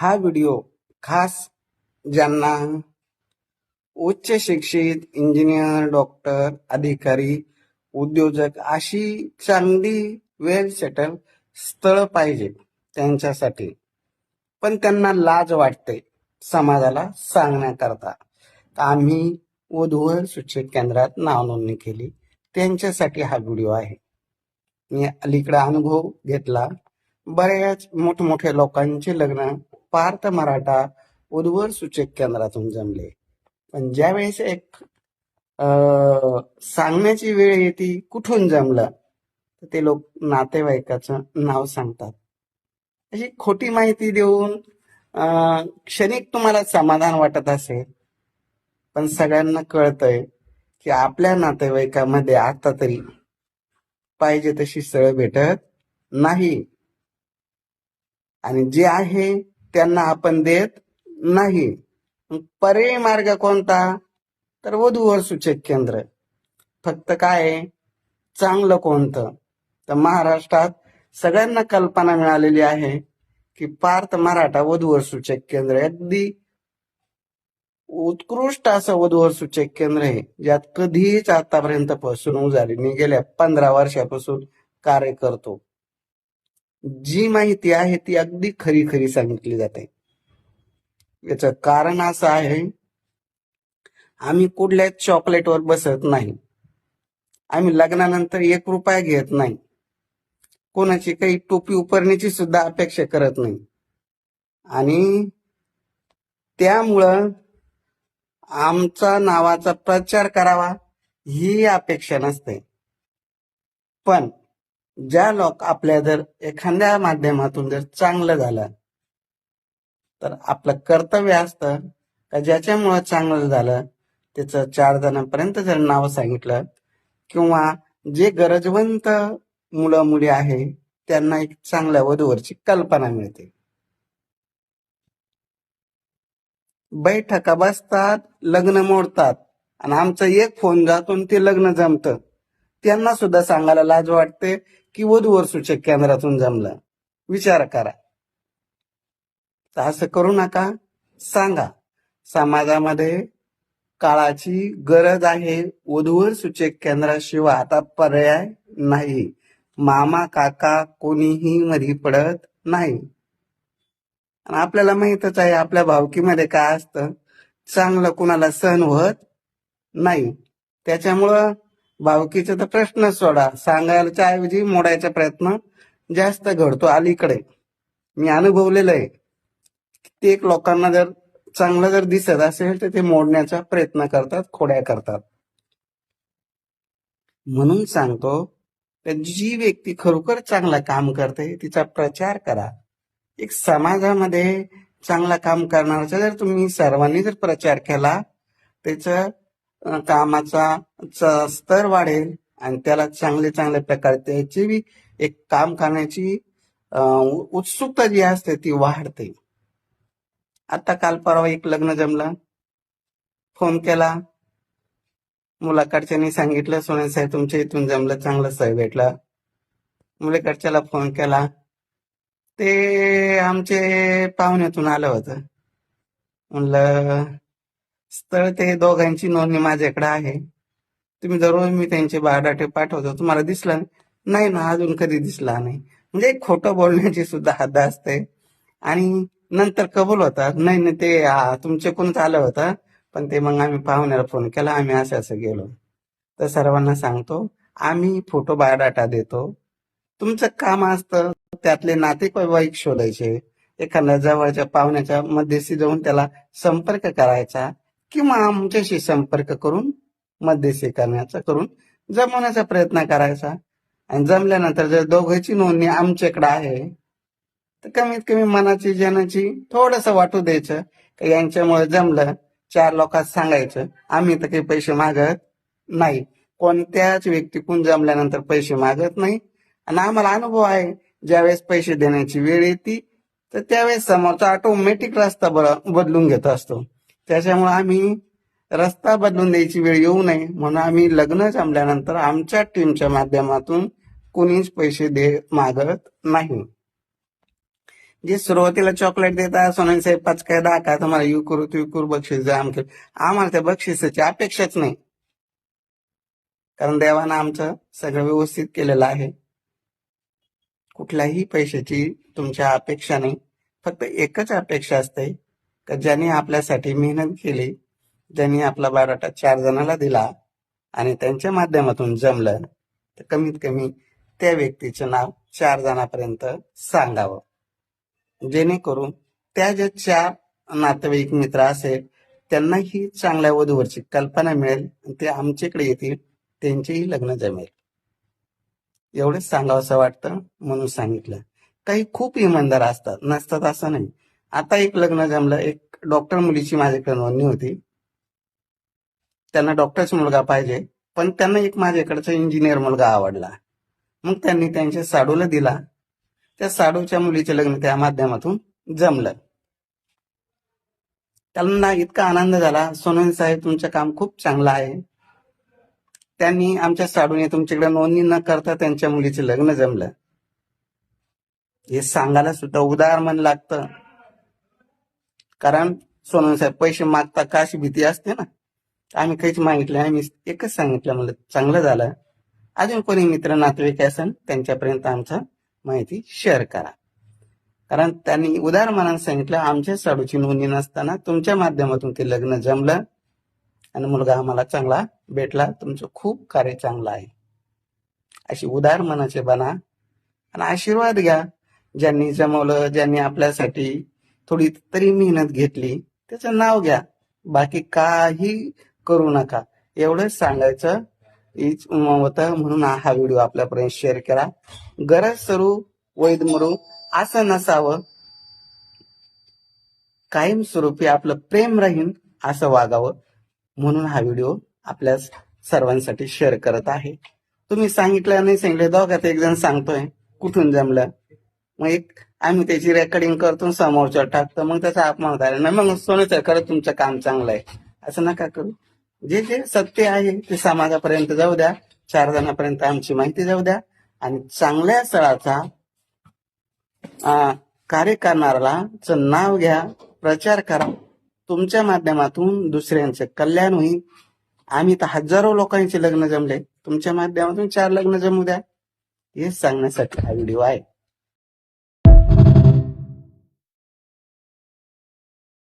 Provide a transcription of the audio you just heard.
हा व्हिडिओ खास ज्यांना उच्च शिक्षित इंजिनियर डॉक्टर अधिकारी उद्योजक अशी चांगली वेल सेटल स्थळ पाहिजे त्यांच्यासाठी. पण त्यांना लाज वाटते समाजाला सांगण्याकरता. आम्ही वधूवर सूचित केंद्रात नाव नोंदणी केली. त्यांच्यासाठी हा व्हिडिओ आहे. मी अलीकडे अनुभव घेतला. बऱ्याच मोठमोठ्या लोकांचे लग्न पार्थ मराठा उद्वर सूचक केंद्रातून जमले. पण ज्यावेळेस एक अं, सांगण्याची वेळ येते कुठून जमलं तर ते लोक नातेवाईकाचं नाव सांगतात. अशी खोटी माहिती देऊन क्षणिक तुम्हाला समाधान वाटत असेल पण सगळ्यांना कळतंय की आपल्या नातेवाईकामध्ये आता तरी पाहिजे तशी सळ भेटत नाही. आणि जे आहे त्यांना आपण देत नाही. पर्यायी मार्ग कोणता? तर वधूवर सूचक केंद्र. फक्त काय आहे? चांगलं कोणतं? तर महाराष्ट्रात सगळ्यांना कल्पना मिळालेली आहे की पार्थ मराठा वधूवर सूचक केंद्र. अगदी उत्कृष्ट असं वधूवर सूचक केंद्र आहे ज्यात कधीच आतापर्यंत फसवणूक झाली मी गेल्या पंधरा वर्षापासून कार्य करतो. जी माहिती आहे ती अगदी खरी खरी सांगितली जाते याच कारण असं आहे आम्ही कुठल्याच चॉकलेटवर बसत नाही. आम्ही लग्नानंतर एक रुपया घेत नाही. कोणाची काही टोपी उपरण्याची सुद्धा अपेक्षा करत नाही. आणि त्यामुळं आमचा नावाचा प्रचार करावा ही अपेक्षा नसते. पण ज्या लोक आपल्या जर एखाद्या माध्यमातून जर चांगलं झालं तर आपलं कर्तव्य असतं का ज्याच्यामुळं चांगलं झालं त्याचं चार जणांपर्यंत जर नाव सांगितलं किंवा जे गरजवंत मुलं मुली आहे त्यांना एक चांगल्या वधूवरची कल्पना मिळते. बैठका बसतात लग्न मोडतात आणि आमचं एक फोन जातो ते लग्न जमतं. त्यांना सुद्धा सांगायला लाज वाटते की वधूवर सूचक केंद्रातून जमलं. विचार करा. तर असं करू नका. सांगा. समाजामध्ये काळाची गरज आहे. वधूवर सूचक केंद्राशिवाय आता पर्याय नाही. मामा काका कोणीही मधी पडत नाही. आपल्याला माहितच आहे आपल्या भावकीमध्ये काय असतं? चांगलं कुणाला सहन होत नाही. त्याच्यामुळं भावकीचा तर प्रश्नच सोडा. सांगायच्या ऐवजी मोडायचा प्रयत्न जास्त घडतो अलीकडे. मी अनुभवलेलं आहे. कित्येक लोकांना जर चांगलं जर दिसत असेल तर ते मोडण्याचा प्रयत्न करतात खोड्या करतात. म्हणून सांगतो जी व्यक्ती खरोखर चांगलं काम करते तिचा प्रचार करा. एक समाजामध्ये चांगला काम करणाऱ्याचा जर तुम्ही सर्वांनी जर प्रचार केला त्याचं कामाचा स्तर वाढेल आणि त्याला चांगले चांगल्या प्रकारे त्याची बी एक काम करण्याची उत्सुकता जी असते ती वाढते. आता काल परवा एक लग्न जमलं. फोन केला. मुलाकडच्यानी सांगितलं सोने साहेब तुमच्या इथून जमलं चांगलं सह भेटलं. मुलीकडच्याला फोन केला. ते आमचे पाहुण्यातून आलं होतं. म्हणलं स्थळ ते दोघांची नोंदणी माझ्याकडे आहे. तुम्ही दररोज मी त्यांचे बायोडाटे पाठवतो. तुम्हाला दिसला नाही? ना अजून कधी दिसला नाही. म्हणजे खोटं बोलण्याची सुद्धा हद्द असते. आणि नंतर कबूल होतात नाही नाही ते तुमचे तुमच्याकडूनच आलं होतं. पण ते मग आम्ही पाहुण्याला फोन केला. आम्ही असं असं गेलो. तर सर्वांना सांगतो आम्ही फोटो बायोडाटा देतो. तुमचं काम असतं. त्यातले नातेवाईक शोधायचे. एखाद्या जवळच्या पाहुण्याच्या मध्यस्थी जाऊन त्याला संपर्क करायचा. किंवा आमच्याशी संपर्क करून मध्यस्थी करण्याचा करून जमवण्याचा प्रयत्न करायचा. आणि जमल्यानंतर जर दोघांची नोंदणी आमच्याकडे आहे तर कमीत कमी मनाची जनाची थोडस वाटू द्यायचं. का यांच्यामुळे जमलं चार लोकांना सांगायचं आम्ही तर काही पैसे मागत नाही. कोणत्याच व्यक्तीकडून जमल्यानंतर पैसे मागत नाही. आणि आम्हाला अनुभव आहे ज्यावेळेस पैसे देण्याची वेळ येते तर त्यावेळेस समोरचा ऑटोमॅटिक रस्ता बदलून घेत असतो. त्याच्यामुळे आम्ही रस्ता बदलून द्यायची वेळ येऊ नये म्हणून आम्ही लग्न जमल्यानंतर आमच्या टीमच्या माध्यमातून कुणीच पैसे दे मागत नाही. जे सुरुवातीला चॉकलेट देतात सोनन साहेब पाच काय दहा का तुम्हाला यू करू तू करू बक्षीस द्या आमचं आम्हाला त्या बक्षिसाची अपेक्षाच नाही. कारण देवानं आमचं सगळं व्यवस्थित केलेलं आहे. कुठल्याही पैशाची तुमच्या अपेक्षा नाही. फक्त एकच अपेक्षा असते का ज्यांनी आपल्यासाठी मेहनत केली ज्यांनी आपला बायोडाटा चार जणाला दिला आणि त्यांच्या माध्यमातून जमलं तर कमीत कमी त्या व्यक्तीचं नाव चार जणांपर्यंत सांगावं. जेणेकरून त्या ज्या चार नातेवाईक मित्र असेल त्यांनाही चांगल्या वधूवरची कल्पना मिळेल ते आमच्याकडे येतील त्यांचेही लग्न जमेल. एवढंच सांगावं असं वाटतं म्हणून सांगितलं. काही खूप इमानदार असतात नसतात असं नाही. आता एक लग्न जमलं. एक डॉक्टर मुलीची माझ्याकडे नोंदणी होती. त्यांना डॉक्टरच मुलगा पाहिजे. पण त्यांना एक माझ्याकडचा इंजिनियर मुलगा आवडला. मग त्यांनी त्यांच्या साडूला दिला. त्या साडूच्या मुलीचे लग्न त्या माध्यमातून जमलं. त्यांना इतका आनंद झाला. सोनन साहेब तुमचं काम खूप चांगलं आहे. त्यांनी आमच्या साडूने तुमच्याकडे नोंदणी न करता त्यांच्या मुलीचे लग्न जमलं. हे सांगायला सुद्धा उदार मन लागतं. कारण सोनम साहेब पैसे मागता का अशी भीती असते ना? आम्ही काहीच मागितलं आम्ही एकच सांगितलं मला चांगलं झालं. अजून कोणी मित्र नातेवाईक असेल त्यांच्यापर्यंत आमचं माहिती शेअर करा. कारण त्यांनी उदार मनाने सांगितलं आमच्या साडूची नोंदणी नसताना तुमच्या माध्यमातून ते लग्न जमलं आणि मुलगा आम्हाला चांगला भेटला. तुमचं खूप कार्य चांगलं आहे. अशी उदार मनाचे बना. आणि आशीर्वाद घ्या. ज्यांनी जमवलं ज्यांनी आपल्यासाठी थोडी तरी मेहनत घेतली त्याचं नाव घ्या. बाकी काही करू नका. एवढंच सांगायचं. हीच होतं म्हणून हा व्हिडिओ आपल्यापर्यंत शेअर केला गरज सरू वैद मरू असं नसावं. कायमस्वरूपी आपलं प्रेम राहीन असं वागावं. म्हणून हा व्हिडिओ आपल्या सर्वांसाठी शेअर करत आहे. तुम्ही सांगितलं नाही सांगितलं दोघात एक जण सांगतोय कुठून जमलं? मग एक आम्ही त्याची रेकॉर्डिंग करतो समोरच्या टाकतो मग त्याचा अपमान होता. ना मग सोनेचं खरं तुमचं काम चांगलं आहे. असं नका करू. जे जे सत्य आहे ते समाजापर्यंत जाऊ द्या. चार जणांपर्यंत आमची माहिती जाऊ द्या. आणि चांगल्या स्थळाचा कार्य करणाऱ्याला नाव घ्या प्रचार करा. तुमच्या माध्यमातून दुसऱ्यांचे कल्याण होईल. आम्ही तर हजारो लोकांचे लग्न जमले. तुमच्या माध्यमातून चार लग्न जमू द्या. हे सांगण्यासाठी हा व्हिडिओ आहे.